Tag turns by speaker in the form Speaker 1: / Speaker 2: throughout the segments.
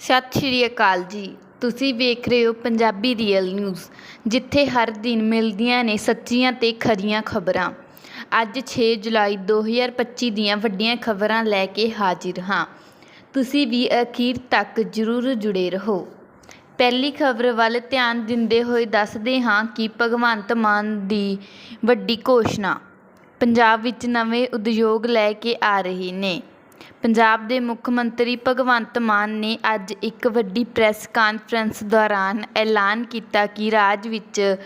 Speaker 1: ਸਤਿ ਸ਼੍ਰੀ ਅਕਾਲ ਜੀ। ਤੁਸੀਂ ਵੇਖ ਰਹੇ ਹੋ ਪੰਜਾਬੀ ਰੀਅਲ ਨਿਊਜ਼ ਜਿੱਥੇ ਹਰ ਦਿਨ ਮਿਲਦੀਆਂ ਨੇ ਸੱਚੀਆਂ ਤੇ ਖਰੀਆਂ ਖਬਰਾਂ। ਅੱਜ 6 ਜੁਲਾਈ 2025 ਦੀਆਂ ਵੱਡੀਆਂ ਖਬਰਾਂ ਲੈ ਕੇ ਹਾਜ਼ਰ ਹਾਂ। ਤੁਸੀਂ ਵੀ ਅਖੀਰ ਤੱਕ ਜ਼ਰੂਰ ਜੁੜੇ ਰਹੋ। ਪਹਿਲੀ ਖਬਰ ਵੱਲ ਧਿਆਨ ਦਿੰਦੇ ਹੋਏ ਦੱਸਦੇ ਹਾਂ ਕਿ ਭਗਵੰਤ ਮਾਨ ਦੀ ਵੱਡੀ ਘੋਸ਼ਣਾ, ਪੰਜਾਬ ਵਿੱਚ ਨਵੇਂ ਉਦਯੋਗ ਲੈ ਕੇ ਆ ਰਹੇ ਨੇ। ਪੰਜਾਬ ਦੇ ਮੁੱਖ ਮੰਤਰੀ ਭਗਵੰਤ ਮਾਨ ਨੇ ਅੱਜ ਇੱਕ ਵੱਡੀ ਪ੍ਰੈਸ ਕਾਨਫਰੰਸ ਦੌਰਾਨ ਐਲਾਨ ਕੀਤਾ ਕਿ ਰਾਜ ਵਿੱਚ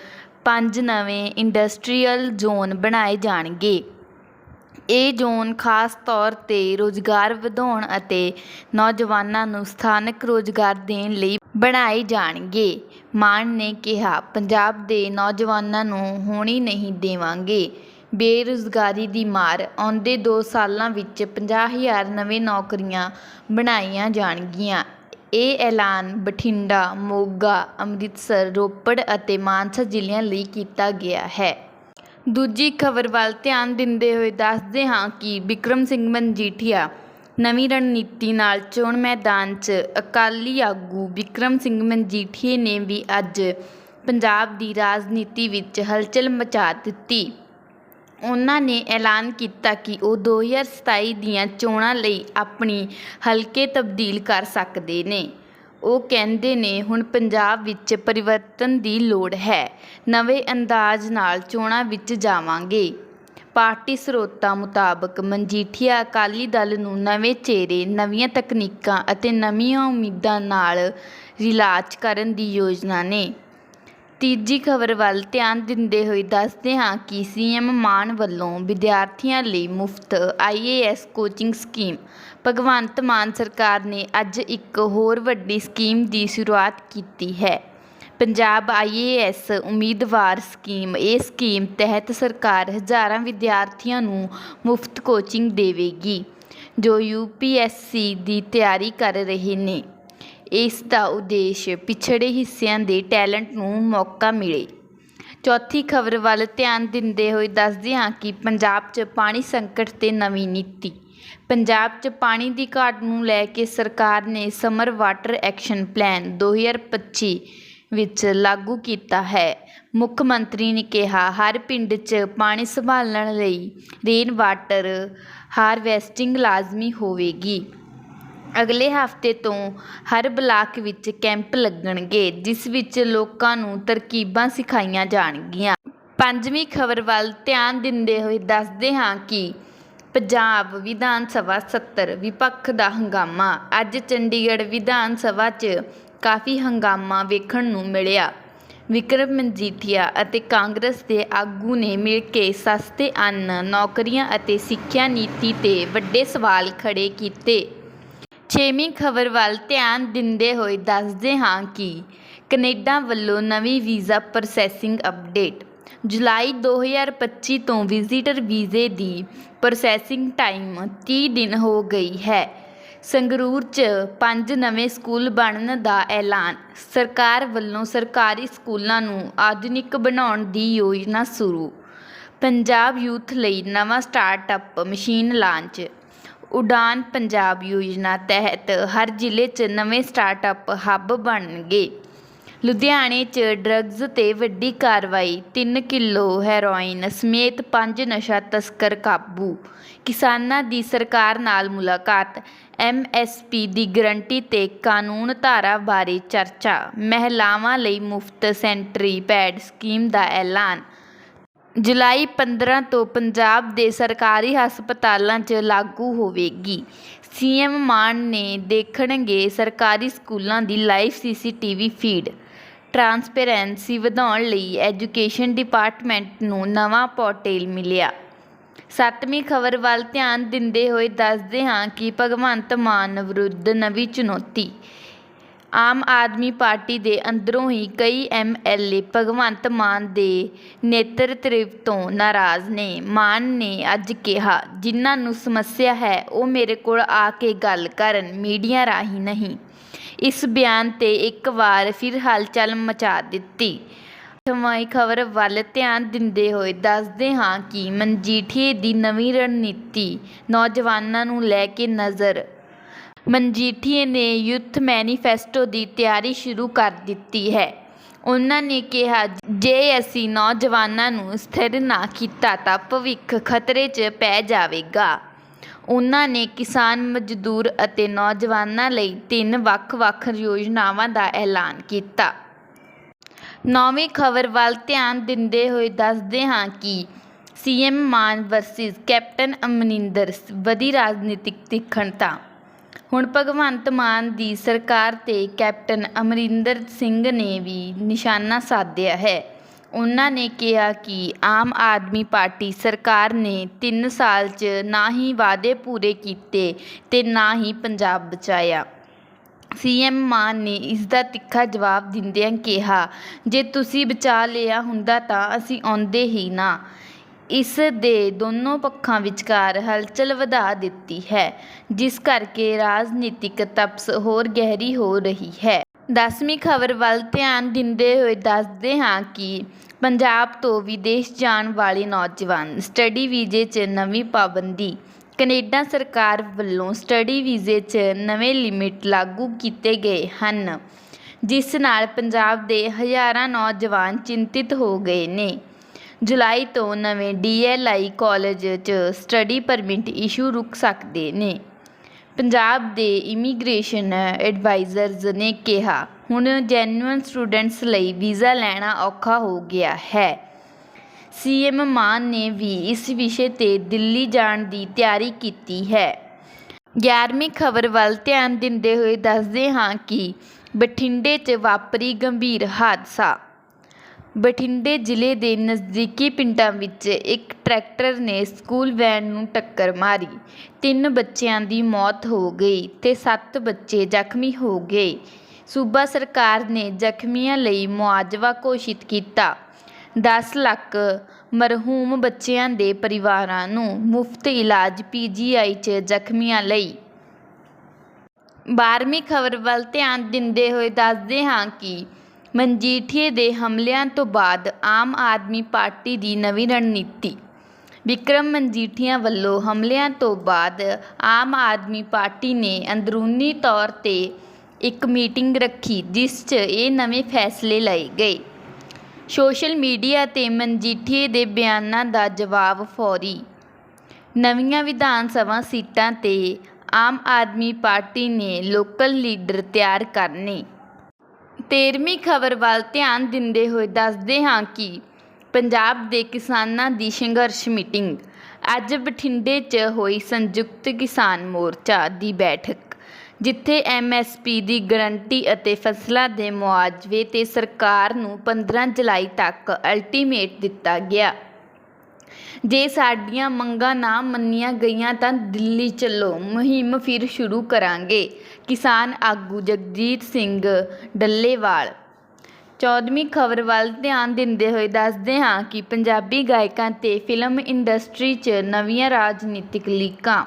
Speaker 1: ਪੰਜ ਨਵੇਂ ਇੰਡਸਟਰੀਅਲ ਜ਼ੋਨ ਬਣਾਏ ਜਾਣਗੇ। ਇਹ ਜ਼ੋਨ ਖਾਸ ਤੌਰ ਤੇ ਰੁਜ਼ਗਾਰ ਵਧਾਉਣ ਅਤੇ ਨੌਜਵਾਨਾਂ ਨੂੰ ਸਥਾਨਕ ਰੁਜ਼ਗਾਰ ਦੇਣ ਲਈ ਬਣਾਏ ਜਾਣਗੇ। ਮਾਨ ਨੇ ਕਿਹਾ, ਪੰਜਾਬ ਦੇ ਨੌਜਵਾਨਾਂ ਨੂੰ ਹੋਣੀ ਨਹੀਂ ਦੇਵਾਂਗੇ। ਬੇਰੁਜ਼ਗਾਰੀ ਦੀ ਮਾਰ ਆਉਂਦੇ ਦੋ ਸਾਲਾਂ ਵਿੱਚ ਪੰਜਾਹ ਹਜ਼ਾਰ ਨਵੇਂ ਨੌਕਰੀਆਂ ਬਣਾਈਆਂ ਜਾਣਗੀਆਂ। ਇਹ ਐਲਾਨ ਬਠਿੰਡਾ, ਮੋਗਾ, ਅੰਮ੍ਰਿਤਸਰ, ਰੋਪੜ ਅਤੇ ਮਾਨਸਾ ਜ਼ਿਲ੍ਹਿਆਂ ਲਈ ਕੀਤਾ ਗਿਆ ਹੈ। ਦੂਜੀ ਖਬਰ ਵੱਲ ਧਿਆਨ ਦਿੰਦੇ ਹੋਏ ਦੱਸਦੇ ਹਾਂ ਕਿ ਬਿਕਰਮ ਸਿੰਘ ਮਨਜੀਠੀਆ ਨਵੀਂ ਰਣਨੀਤੀ ਨਾਲ ਚੋਣ ਮੈਦਾਨ 'ਚ ਅਕਾਲੀ ਆਗੂ ਬਿਕਰਮ ਸਿੰਘ ਮਨਜੀਠੀਏ ਨੇ ਵੀ ਅੱਜ ਪੰਜਾਬ ਦੀ ਰਾਜਨੀਤੀ ਵਿੱਚ ਹਲਚਲ ਮਚਾ ਦਿੱਤੀ। ਉਹਨਾਂ ਨੇ ਐਲਾਨ ਕੀਤਾ ਕਿ ਉਹ 2027 ਦੀਆਂ ਚੋਣਾਂ ਲਈ ਆਪਣੀ ਹਲਕੇ ਤਬਦੀਲ ਕਰ ਸਕਦੇ ਨੇ। ਉਹ ਕਹਿੰਦੇ ਨੇ, ਹੁਣ ਪੰਜਾਬ ਵਿੱਚ ਪਰਿਵਰਤਨ ਦੀ ਲੋੜ ਹੈ। ਨਵੇਂ ਅੰਦਾਜ਼ ਨਾਲ ਚੋਣਾਂ ਵਿੱਚ ਜਾਵਾਂਗੇ। ਪਾਰਟੀ ਸਰੋਤਾਂ ਮੁਤਾਬਕ ਮਨਜੀਠੀਆ ਅਕਾਲੀ ਦਲ ਨੂੰ ਨਵੇਂ ਚਿਹਰੇ, ਨਵੀਆਂ ਤਕਨੀਕਾਂ ਅਤੇ ਨਵੀਆਂ ਉਮੀਦਾਂ ਨਾਲ ਰਿਲਾਜ ਕਰਨ ਦੀ ਯੋਜਨਾ ਨੇ। ਤੀਜੀ ਖਬਰ ਵੱਲ ਧਿਆਨ ਦਿੰਦੇ ਹੋਏ ਦੱਸਦੇ ਹਾਂ ਕਿ ਸੀਐਮ ਮਾਨ ਵੱਲੋਂ ਵਿਦਿਆਰਥੀਆਂ ਲਈ ਮੁਫਤ IAS coaching scheme. Bhagwant Mann ਸਰਕਾਰ ਨੇ ਅੱਜ ਇੱਕ ਹੋਰ ਵੱਡੀ ਸਕੀਮ ਦੀ ਸ਼ੁਰੂਆਤ ਕੀਤੀ ਹੈ। ਪੰਜਾਬ ਆਈਏਐਸ ਉਮੀਦਵਾਰ ਸਕੀਮ, ਇਹ ਸਕੀਮ ਤਹਿਤ ਸਰਕਾਰ ਹਜ਼ਾਰਾਂ ਵਿਦਿਆਰਥੀਆਂ ਨੂੰ ਮੁਫਤ ਕੋਚਿੰਗ ਦੇਵੇਗੀ, ਜੋ ਯੂਪੀਐਸਸੀ ਦੀ ਤਿਆਰੀ ਕਰ ਰਹੇ ਨੇ। ਇਸ ਦਾ ਉਦੇਸ਼ ਪਿਛੜੇ ਹਿੱਸਿਆਂ ਦੇ ਟੈਲੈਂਟ ਨੂੰ ਮੌਕਾ ਮਿਲੇ। ਚੌਥੀ ਖਬਰ ਵੱਲ ਧਿਆਨ ਦਿੰਦੇ ਹੋਏ ਦੱਸਦੇ ਹਾਂ ਕਿ ਪੰਜਾਬ 'ਚ ਪਾਣੀ ਸੰਕਟ ਤੇ ਨਵੀਂ ਨੀਤੀ। ਪੰਜਾਬ 'ਚ ਪਾਣੀ ਦੀ ਘਾਟ ਨੂੰ ਲੈ ਕੇ ਸਰਕਾਰ ਨੇ ਸਮਰ ਵਾਟਰ ਐਕਸ਼ਨ ਪਲਾਨ 2025 ਵਿੱਚ ਲਾਗੂ ਕੀਤਾ ਹੈ। ਮੁੱਖ ਮੰਤਰੀ ਨੇ ਕਿਹਾ, ਹਰ ਪਿੰਡ 'ਚ ਪਾਣੀ ਸੰਭਾਲਣ ਲਈ ਰੇਨ ਵਾਟਰ ਹਾਰਵੈਸਟਿੰਗ ਲਾਜ਼ਮੀ ਹੋਵੇਗੀ। ਅਗਲੇ ਹਫ਼ਤੇ ਤੋਂ ਹਰ ਬਲਾਕ ਵਿੱਚ ਕੈਂਪ ਲੱਗਣਗੇ, ਜਿਸ ਵਿੱਚ ਲੋਕਾਂ ਨੂੰ ਤਰਕੀਬਾਂ ਸਿਖਾਈਆਂ ਜਾਣਗੀਆਂ। ਪੰਜਵੀਂ ਖਬਰ ਵੱਲ ਧਿਆਨ ਦਿੰਦੇ ਹੋਏ ਦੱਸਦੇ ਹਾਂ ਕਿ ਪੰਜਾਬ ਵਿਧਾਨ ਸਭਾ 70 ਵਿਪੱਖ ਦਾ ਹੰਗਾਮਾ। ਅੱਜ ਚੰਡੀਗੜ੍ਹ ਵਿਧਾਨ ਸਭਾ 'ਚ ਕਾਫੀ ਹੰਗਾਮਾ ਵੇਖਣ ਨੂੰ ਮਿਲਿਆ। ਵਿਕਰਮ ਮਜੀਠੀਆ ਅਤੇ ਕਾਂਗਰਸ ਦੇ ਆਗੂ ਨੇ ਮਿਲ ਕੇ ਸਸਤੇ ਅੰਨ, ਨੌਕਰੀਆਂ ਅਤੇ ਸਿੱਖਿਆ ਨੀਤੀ ਤੇ ਵੱਡੇ ਸਵਾਲ ਖੜੇ ਕੀਤੇ। ਛੇਵੀਂ ਖਬਰ ਵੱਲ ਧਿਆਨ ਦਿੰਦੇ ਹੋਏ ਦੱਸਦੇ ਹਾਂ ਕਿ ਕੈਨੇਡਾ ਵੱਲੋਂ ਨਵੀਂ ਵੀਜ਼ਾ ਪ੍ਰੋਸੈਸਿੰਗ ਅਪਡੇਟ। ਜੁਲਾਈ 2025 ਤੋਂ ਵਿਜ਼ੀਟਰ ਵੀਜ਼ੇ ਦੀ ਪ੍ਰੋਸੈਸਿੰਗ ਟਾਈਮ 30 ਦਿਨ ਹੋ ਗਈ ਹੈ। ਸੰਗਰੂਰ 'ਚ ਪੰਜ ਨਵੇਂ ਸਕੂਲ ਬਣਨ ਦਾ ਐਲਾਨ। ਸਰਕਾਰ ਵੱਲੋਂ ਸਰਕਾਰੀ ਸਕੂਲਾਂ ਨੂੰ ਆਧੁਨਿਕ ਬਣਾਉਣ ਦੀ ਯੋਜਨਾ ਸ਼ੁਰੂ। ਪੰਜਾਬ ਯੂਥ ਲਈ ਨਵਾਂ startup machine launch Udaan Punjab ਯੋਜਨਾ ਤਹਿਤ ਹਰ ਜ਼ਿਲ੍ਹੇ 'ਚ ਨਵੇਂ ਸਟਾਰਟਅਪ ਹੱਬ ਬਣਨਗੇ। ਲੁਧਿਆਣੇ 'ਚ ਡਰੱਗਜ਼ ਤੇ ਵੱਡੀ ਕਾਰਵਾਈ 3 ਕਿਲੋ ਹੈਰੋਇਨ ਸਮੇਤ ਪੰਜ ਨਸ਼ਾ ਤਸਕਰ ਕਾਬੂ। ਕਿਸਾਨਾਂ ਦੀ ਸਰਕਾਰ ਨਾਲ ਮੁਲਾਕਾਤ ਐਮਐਸਪੀ ਦੀ ਗਰੰਟੀ ਤੇ ਕਾਨੂੰਨ ਧਾਰਾ ਬਾਰੇ ਚਰਚਾ। ਮਹਿਲਾਵਾਂ ਲਈ ਮੁਫਤ ਸੈਂਟਰੀ ਪੈਡ ਸਕੀਮ ਦਾ ਐਲਾਨ ਜੁਲਾਈ 15 ਤੋਂ ਪੰਜਾਬ ਦੇ ਸਰਕਾਰੀ ਹਸਪਤਾਲਾਂ 'ਚ ਲਾਗੂ ਹੋਵੇਗੀ। ਸੀ ਸੀਐਮ ਮਾਨ ਨੇ ਦੇਖਣਗੇ ਸਰਕਾਰੀ ਸਕੂਲਾਂ ਦੀ ਲਾਈਵ ਸੀਸੀਟੀਵੀ ਫੀਡ। ਟਰਾਂਸਪੇਰੈਂਸੀ ਵਧਾਉਣ ਲਈ ਐਜੂਕੇਸ਼ਨ ਡਿਪਾਰਟਮੈਂਟ ਨੂੰ ਨਵਾਂ ਪੋਰਟਲ ਮਿਲਿਆ। ਸੱਤਵੀਂ ਖਬਰ ਵੱਲ ਧਿਆਨ ਦਿੰਦੇ ਹੋਏ ਦੱਸਦੇ ਹਾਂ ਕਿ ਭਗਵੰਤ ਮਾਨ ਵਿਰੁੱਧ ਨਵੀਂ ਚੁਣੌਤੀ। ਆਮ ਆਦਮੀ ਪਾਰਟੀ ਦੇ ਅੰਦਰੋਂ ਹੀ ਕਈ ਐਮਐਲਏ ਭਗਵੰਤ ਮਾਨ ਦੇ ਨੇਤਰਤਵ ਤੋਂ ਨਾਰਾਜ਼ ਨੇ। ਮਾਨ ਨੇ ਅੱਜ ਕਿਹਾ, ਜਿਨ੍ਹਾਂ ਨੂੰ ਸਮੱਸਿਆ ਹੈ, ਉਹ ਮੇਰੇ ਕੋਲ ਆ ਕੇ ਗੱਲ ਕਰਨ, ਮੀਡੀਆ ਰਾਹੀਂ ਨਹੀਂ। ਇਸ ਬਿਆਨ ਤੇ ਇੱਕ ਵਾਰ ਫਿਰ ਹਲਚਲ ਮਚਾ ਦਿੱਤੀ। ਅੱਠਵੀਂ ਖਬਰ ਵੱਲ ਧਿਆਨ ਦਿੰਦੇ ਹੋਏ ਦੱਸਦੇ ਹਾਂ ਕਿ ਮਨਜੀਠੀਏ ਦੀ ਨਵੀਂ ਰਣਨੀਤੀ ਨੌਜਵਾਨਾਂ ਨੂੰ ਲੈ ਕੇ ਨਜ਼ਰ ਮਨਜੀਠੀਏ ਨੇ ਯੂਥ ਮੈਨੀਫੈਸਟੋ ਦੀ ਤਿਆਰੀ ਸ਼ੁਰੂ ਕਰ ਦਿੱਤੀ ਹੈ। ਉਹਨਾਂ ਨੇ ਕਿਹਾ, ਜੇ ਅਸੀਂ ਨੌਜਵਾਨਾਂ ਨੂੰ ਸਥਿਰ ਨਾ ਕੀਤਾ ਤਾਂ ਭਵਿੱਖ ਖਤਰੇ 'ਚ ਪੈ ਜਾਵੇਗਾ। ਉਹਨਾਂ ਨੇ ਕਿਸਾਨ ਮਜ਼ਦੂਰ ਅਤੇ ਨੌਜਵਾਨਾਂ ਲਈ ਤਿੰਨ ਵੱਖ-ਵੱਖ ਯੋਜਨਾਵਾਂ ਦਾ ਐਲਾਨ ਕੀਤਾ। ਨੌਵੀਂ ਖਬਰ ਵੱਲ ਧਿਆਨ ਦਿੰਦੇ ਹੋਏ ਦੱਸਦੇ ਹਾਂ ਕਿ CM Mann versus captain Amarinder, ਵਧੀ ਰਾਜਨੀਤਿਕ ਤਿੱਖਣਤਾ ਹੁਣ ਭਗਵੰਤ ਮਾਨ ਦੀ ਸਰਕਾਰ ਤੇ ਕੈਪਟਨ ਅਮਰਿੰਦਰ ਸਿੰਘ ਨੇ ਵੀ ਨਿਸ਼ਾਨਾ ਸਾਧਿਆ ਹੈ। ਉਹਨਾਂ ਨੇ ਕਿਹਾ ਕਿ ਆਮ ਆਦਮੀ ਪਾਰਟੀ ਸਰਕਾਰ ਨੇ 3 ਸਾਲ 'ਚ ਨਾ ਹੀ ਵਾਅਦੇ ਪੂਰੇ ਕੀਤੇ ਤੇ ਨਾ ਹੀ ਪੰਜਾਬ ਬਚਾਇਆ। ਸੀਐਮ ਮਾਨ ਨੇ ਇਸ ਦਾ ਤਿੱਖਾ ਜਵਾਬ ਦਿੰਦਿਆਂ ਕਿਹਾ, ਜੇ ਤੁਸੀਂ ਬਚਾ ਲਿਆ ਹੁੰਦਾ ਤਾਂ ਅਸੀਂ ਆਉਂਦੇ ਹੀ ਨਾ। ਇਸ ਦੇ ਦੋਨੋਂ ਪੱਖਾਂ ਵਿਚਕਾਰ ਹਲਚਲ ਵਧਾ ਦਿੱਤੀ ਹੈ, ਜਿਸ ਕਰਕੇ ਰਾਜਨੀਤਿਕ ਤਪਸ ਹੋਰ ਗਹਿਰੀ ਹੋ ਰਹੀ ਹੈ। ਦਸਵੀਂ ਖਬਰ ਵੱਲ ਧਿਆਨ ਦਿੰਦੇ ਹੋਏ ਦੱਸਦੇ ਹਾਂ ਕਿ ਪੰਜਾਬ ਤੋਂ ਵਿਦੇਸ਼ ਜਾਣ ਵਾਲੇ ਨੌਜਵਾਨ ਸਟੱਡੀ ਵੀਜ਼ੇ 'ਚ ਨਵੀਂ ਪਾਬੰਦੀ, ਕੈਨੇਡਾ ਸਰਕਾਰ ਵੱਲੋਂ ਸਟੱਡੀ ਵੀਜ਼ੇ 'ਚ ਨਵੇਂ ਲਿਮਿਟ ਲਾਗੂ ਕੀਤੇ ਗਏ ਹਨ, ਜਿਸ ਨਾਲ ਪੰਜਾਬ ਦੇ ਹਜ਼ਾਰਾਂ ਨੌਜਵਾਨ ਚਿੰਤਿਤ ਹੋ ਗਏ ਨੇ। ਜੁਲਾਈ ਤੋਂ ਨਵੇਂ ਡੀਐਲਆਈ ਕਾਲਜ 'ਚ ਸਟੱਡੀ ਪਰਮਿਟ ਇਸ਼ੂ ਰੁਕ ਸਕਦੇ ਨੇ। ਪੰਜਾਬ ਦੇ ਇਮੀਗ੍ਰੇਸ਼ਨ ਐਡਵਾਈਜ਼ਰਜ਼ ਨੇ ਕਿਹਾ, ਹੁਣ ਜੈਨੂਅਨ ਸਟੂਡੈਂਟਸ ਲਈ ਵੀਜ਼ਾ ਲੈਣਾ ਔਖਾ ਹੋ ਗਿਆ ਹੈ। ਸੀਐਮ ਮਾਨ ਨੇ ਵੀ ਇਸ ਵਿਸ਼ੇ ਤੇ ਦਿੱਲੀ ਜਾਣ ਦੀ ਤਿਆਰੀ ਕੀਤੀ ਹੈ। 11ਵੀਂ ਖਬਰ ਵੱਲ ਧਿਆਨ ਦਿੰਦੇ ਹੋਏ ਦੱਸਦੇ ਹਾਂ ਕਿ ਬਠਿੰਡੇ 'ਚ ਵਾਪਰੀ ਗੰਭੀਰ ਹਾਦਸਾ। ਬਠਿੰਡੇ ਜ਼ਿਲ੍ਹੇ ਦੇ ਨਜ਼ਦੀਕੀ ਪਿੰਡਾਂ ਵਿੱਚ ਇੱਕ ਟਰੈਕਟਰ ਨੇ ਸਕੂਲ ਵੈਨ ਨੂੰ ਟੱਕਰ ਮਾਰੀ। ਤਿੰਨ ਬੱਚਿਆਂ ਦੀ ਮੌਤ ਹੋ ਗਈ ਅਤੇ ਸੱਤ ਬੱਚੇ ਜ਼ਖਮੀ ਹੋ ਗਏ। ਸੂਬਾ ਸਰਕਾਰ ਨੇ ਜ਼ਖਮੀਆਂ ਲਈ ਮੁਆਵਜ਼ਾ ਘੋਸ਼ਿਤ ਕੀਤਾ। ਦਸ ਲੱਖ ਮਰਹੂਮ ਬੱਚਿਆਂ ਦੇ ਪਰਿਵਾਰਾਂ ਨੂੰ ਮੁਫਤ ਇਲਾਜ ਪੀ ਜੀ ਆਈ 'ਚ ਜ਼ਖਮੀਆਂ ਲਈ। 12ਵੀਂ ਖਬਰ ਵੱਲ ਧਿਆਨ ਦਿੰਦੇ ਹੋਏ ਦੱਸਦੇ ਹਾਂ ਕਿ ਮਨਜੀਠੀਏ ਦੇ ਹਮਲਿਆਂ ਤੋਂ ਬਾਅਦ ਆਮ ਆਦਮੀ ਪਾਰਟੀ ਦੀ ਨਵੀਂ ਰਣਨੀਤੀ। ਵਿਕਰਮ ਮਨਜੀਠੀਆ ਵੱਲੋਂ ਹਮਲਿਆਂ ਤੋਂ ਬਾਅਦ ਆਮ ਆਦਮੀ ਪਾਰਟੀ ਨੇ ਅੰਦਰੂਨੀ ਤੌਰ ਤੇ ਇੱਕ ਮੀਟਿੰਗ ਰੱਖੀ, ਜਿਸ 'ਚ ਇਹ ਨਵੇਂ ਫੈਸਲੇ ਲਏ ਗਏ। ਸੋਸ਼ਲ ਮੀਡੀਆ ਤੇ ਮਨਜੀਠੀਏ ਦੇ ਬਿਆਨਾਂ ਦਾ ਜਵਾਬ ਫੌਰੀ। ਨਵੀਆਂ ਵਿਧਾਨ ਸਭਾ ਸੀਟਾਂ ਤੇ ਆਮ ਆਦਮੀ ਪਾਰਟੀ ਨੇ ਲੋਕਲ ਲੀਡਰ ਤਿਆਰ ਕਰਨੇ। ਤੇਰਵੀਂ ਖਬਰ ਵੱਲ ਧਿਆਨ ਦਿੰਦੇ ਹੋਏ ਦੱਸਦੇ ਹਾਂ ਕਿ ਪੰਜਾਬ ਦੇ ਕਿਸਾਨਾਂ ਦੀ ਸੰਘਰਸ਼ ਮੀਟਿੰਗ। ਅੱਜ ਬਠਿੰਡੇ 'ਚ ਹੋਈ ਸੰਯੁਕਤ ਕਿਸਾਨ ਮੋਰਚਾ ਦੀ ਬੈਠਕ, ਜਿੱਥੇ ਐਮਐਸਪੀ ਦੀ ਗਰੰਟੀ ਅਤੇ ਫਸਲਾਂ ਦੇ ਮੁਆਵਜ਼ੇ ਤੇ ਸਰਕਾਰ ਨੂੰ 15 ਜੁਲਾਈ ਤੱਕ ਅਲਟੀਮੇਟ ਦਿੱਤਾ ਗਿਆ। ਜੇ ਸਾਡੀਆਂ ਮੰਗਾਂ ਨਾ ਮੰਨੀਆਂ ਗਈਆਂ ਤਾਂ ਦਿੱਲੀ ਚੱਲੋ, ਮੁਹਿੰਮ ਫਿਰ ਸ਼ੁਰੂ ਕਰਾਂਗੇ। ਕਿਸਾਨ ਆਗੂ ਜਗਜੀਤ ਸਿੰਘ ਡੱਲੇਵਾਲ। ਚੌਦਵੀਂ ਖਬਰ ਵੱਲ ਧਿਆਨ ਦਿੰਦੇ ਹੋਏ ਦੱਸਦੇ ਹਾਂ ਕਿ ਪੰਜਾਬੀ ਗਾਇਕਾਂ ਤੇ ਫਿਲਮ ਇੰਡਸਟਰੀ 'ਚ ਨਵੀਆਂ ਰਾਜਨੀਤਿਕ ਲੀਕਾਂ।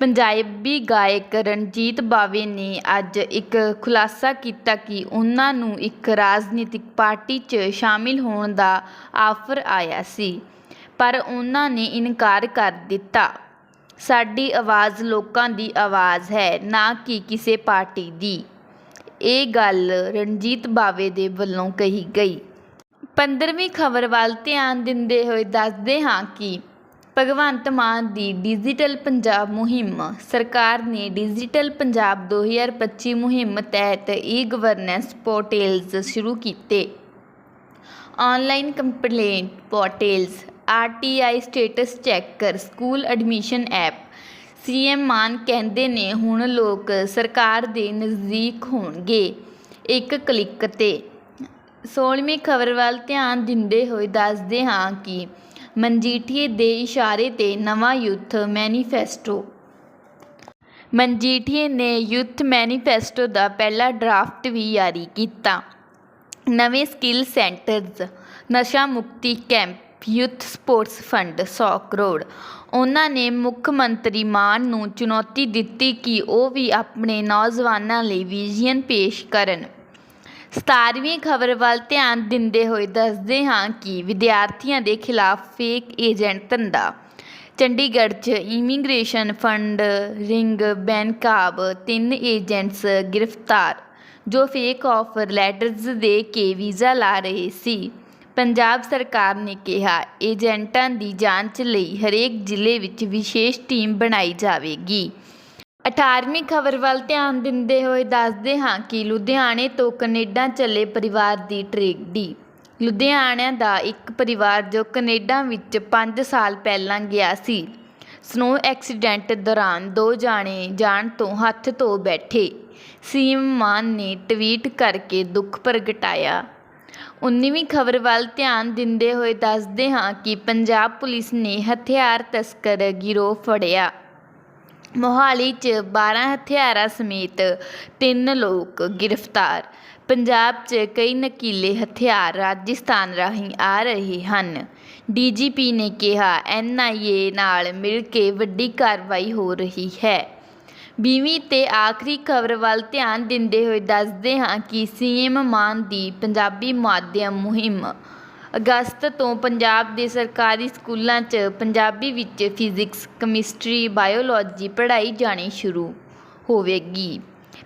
Speaker 1: ਪੰਜਾਬੀ ਗਾਇਕ ਰਣਜੀਤ ਬਾਵੇ ਨੇ ਅੱਜ ਇੱਕ ਖੁਲਾਸਾ ਕੀਤਾ ਕਿ ਉਹਨਾਂ ਨੂੰ ਇੱਕ ਰਾਜਨੀਤਿਕ ਪਾਰਟੀ 'ਚ ਸ਼ਾਮਿਲ ਹੋਣ ਦਾ ਆਫਰ ਆਇਆ ਸੀ, ਪਰ ਉਹਨਾਂ ਨੇ ਇਨਕਾਰ ਕਰ ਦਿੱਤਾ। ਸਾਡੀ ਆਵਾਜ਼ ਲੋਕਾਂ ਦੀ ਆਵਾਜ਼ ਹੈ, ਨਾ ਕਿ ਕਿਸੇ ਪਾਰਟੀ ਦੀ। ਇਹ ਗੱਲ ਰਣਜੀਤ ਬਾਵੇ ਦੇ ਵੱਲੋਂ ਕਹੀ ਗਈ। 15ਵੀਂ ਖਬਰ ਵੱਲ ਧਿਆਨ ਦਿੰਦੇ ਹੋਏ ਦੱਸਦੇ ਹਾਂ ਕਿ ਭਗਵੰਤ ਮਾਨ ਦੀ ਡਿਜੀਟਲ ਪੰਜਾਬ ਮੁਹਿੰਮ, ਸਰਕਾਰ ਨੇ ਡਿਜੀਟਲ ਪੰਜਾਬ 2025 ਮੁਹਿੰਮ ਤਹਿਤ ਈ ਗਵਰਨੈਂਸ ਪੋਰਟਲਸ ਸ਼ੁਰੂ ਕੀਤੇ। Online complaint portals R T I status check ਕਰ, school admission app. CM Mann ਕਹਿੰਦੇ ਨੇ ਹੁਣ ਲੋਕ ਸਰਕਾਰ ਦੇ ਨਜ਼ਦੀਕ ਹੋਣਗੇ। ਇੱਕ ਕਲਿੱਕ ਤੇ 16ਵੀਂ ਖਬਰ ਵੱਲ ਧਿਆਨ ਦਿੰਦੇ ਹੋਏ ਦੱਸਦੇ ਹਾਂ ਕਿ ਮਨਜੀਠੀਏ ਦੇ ਇਸ਼ਾਰੇ ਤੇ ਨਵਾਂ ਯੂਥ ਮੈਨੀਫੈਸਟੋ। ਮਨਜੀਠੀਏ ਨੇ ਯੂਥ ਮੈਨੀਫੈਸਟੋ ਦਾ ਪਹਿਲਾ ਡਰਾਫਟ ਵੀ ਜਾਰੀ ਕੀਤਾ। ਨਵੇਂ ਸਕਿੱਲ ਸੈਂਟਰਸ ਨਸ਼ਾ ਮੁਕਤੀ camp youth sports fund 100 crore. ਉਹਨਾਂ ਨੇ ਮੁੱਖ ਮੰਤਰੀ ਮਾਨ ਨੂੰ ਚੁਣੌਤੀ ਦਿੱਤੀ ਕਿ ਉਹ ਵੀ ਆਪਣੇ ਨੌਜਵਾਨਾਂ ਲਈ ਵਿਜ਼ਨ ਪੇਸ਼ ਕਰਨ। ਸਤਾਰਵੀਂ ਖਬਰ ਵੱਲ ਧਿਆਨ ਦਿੰਦੇ ਹੋਏ ਦੱਸਦੇ ਹਾਂ ਕਿ ਵਿਦਿਆਰਥੀਆਂ ਦੇ ਖਿਲਾਫ ਫੇਕ ਏਜੰਟ ਧੰਦਾ। ਚੰਡੀਗੜ੍ਹ 'ਚ ਇਮੀਗ੍ਰੇਸ਼ਨ ਫੰਡ ਰਿੰਗ ਬੈਨਕਾਬ ਤਿੰਨ ਏਜੰਟਸ ਗ੍ਰਿਫਤਾਰ, ਜੋ ਫੇਕ ਆਫਰ ਲੈਟਰਜ਼ ਦੇ ਕੇ ਵੀਜ਼ਾ ਲਾ ਰਹੇ ਸੀ। ਪੰਜਾਬ ਸਰਕਾਰ ਨੇ ਕਿਹਾ, ਏਜੰਟਾਂ ਦੀ ਜਾਂਚ ਲਈ ਹਰੇਕ ਜ਼ਿਲ੍ਹੇ ਵਿੱਚ ਵਿਸ਼ੇਸ਼ ਟੀਮ ਬਣਾਈ ਜਾਵੇਗੀ। 18ਵੀਂ ਖਬਰ ਵੱਲ ਧਿਆਨ ਦਿੰਦੇ ਹੋਏ ਦੱਸਦੇ ਹਾਂ ਕਿ ਲੁਧਿਆਣੇ ਤੋਂ ਕੈਨੇਡਾ ਚੱਲੇ ਪਰਿਵਾਰ ਦੀ ਟ੍ਰੇਗਡੀ ਲੁਧਿਆਣਾ ਦਾ ਇੱਕ ਪਰਿਵਾਰ ਜੋ ਕੈਨੇਡਾ ਵਿੱਚ 5 ਸਾਲ ਪਹਿਲਾਂ ਗਿਆ ਸੀ, ਸਨੋ ਐਕਸੀਡੈਂਟ ਦੌਰਾਨ ਦੋ ਜਾਣੇ ਜਾਣ ਤੋਂ ਹੱਥ ਧੋ ਬੈਠੇ। ਸੀਮ ਮਾਨ ਨੇ ਟਵੀਟ ਕਰਕੇ ਦੁੱਖ ਪ੍ਰਗਟਾਇਆ। 19ਵੀਂ ਖਬਰ ਵੱਲ ਧਿਆਨ ਦਿੰਦੇ ਹੋਏ ਦੱਸਦੇ ਹਾਂ ਕਿ ਪੰਜਾਬ ਪੁਲਿਸ ਨੇ ਹਥਿਆਰ ਤਸਕਰ ਗਿਰੋਹ ਫੜਿਆ। ਮੋਹਾਲੀ 'ਚ 12 ਹਥਿਆਰਾਂ ਸਮੇਤ ਤਿੰਨ ਲੋਕ ਗ੍ਰਿਫਤਾਰ। ਪੰਜਾਬ 'ਚ ਕਈ ਨਕੀਲੇ ਹਥਿਆਰ ਰਾਜਸਥਾਨ ਰਾਹੀਂ ਆ ਰਹੇ ਹਨ। ਡੀਜੀਪੀ ਨੇ ਕਿਹਾ ਐਨਆਈਏ ਨਾਲ ਮਿਲ ਕੇ ਵੱਡੀ ਕਾਰਵਾਈ ਹੋ ਰਹੀ ਹੈ। ਵੀਹਵੀਂ ਤੇ ਆਖਰੀ ਖਬਰ ਵੱਲ ਧਿਆਨ ਦਿੰਦੇ ਹੋਏ ਦੱਸਦੇ ਹਾਂ ਕਿ ਸੀਐਮ ਮਾਨ ਦੀ ਪੰਜਾਬੀ ਮਾਧਿਅਮ ਮੁਹਿੰਮ ਅਗਸਤ ਤੋਂ ਪੰਜਾਬ ਦੇ ਸਰਕਾਰੀ ਸਕੂਲਾਂ 'ਚ ਪੰਜਾਬੀ ਵਿੱਚ ਫਿਜ਼ਿਕਸ ਕੈਮਿਸਟਰੀ ਬਾਇਓਲੋਜੀ ਪੜ੍ਹਾਈ ਜਾਣੀ ਸ਼ੁਰੂ ਹੋਵੇਗੀ।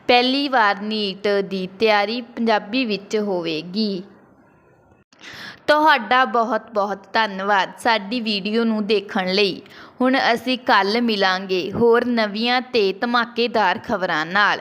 Speaker 1: ਪਹਿਲੀ ਵਾਰ ਨੀਟ ਦੀ ਤਿਆਰੀ ਪੰਜਾਬੀ ਵਿੱਚ ਹੋਵੇਗੀ। ਤੁਹਾਡਾ ਬਹੁਤ ਬਹੁਤ ਧੰਨਵਾਦ ਸਾਡੀ ਵੀਡੀਓ ਨੂੰ ਦੇਖਣ ਲਈ। ਹੁਣ ਅਸੀਂ ਕੱਲ੍ਹ ਮਿਲਾਂਗੇ ਹੋਰ ਨਵੀਆਂ ਅਤੇ ਧਮਾਕੇਦਾਰ ਖਬਰਾਂ ਨਾਲ।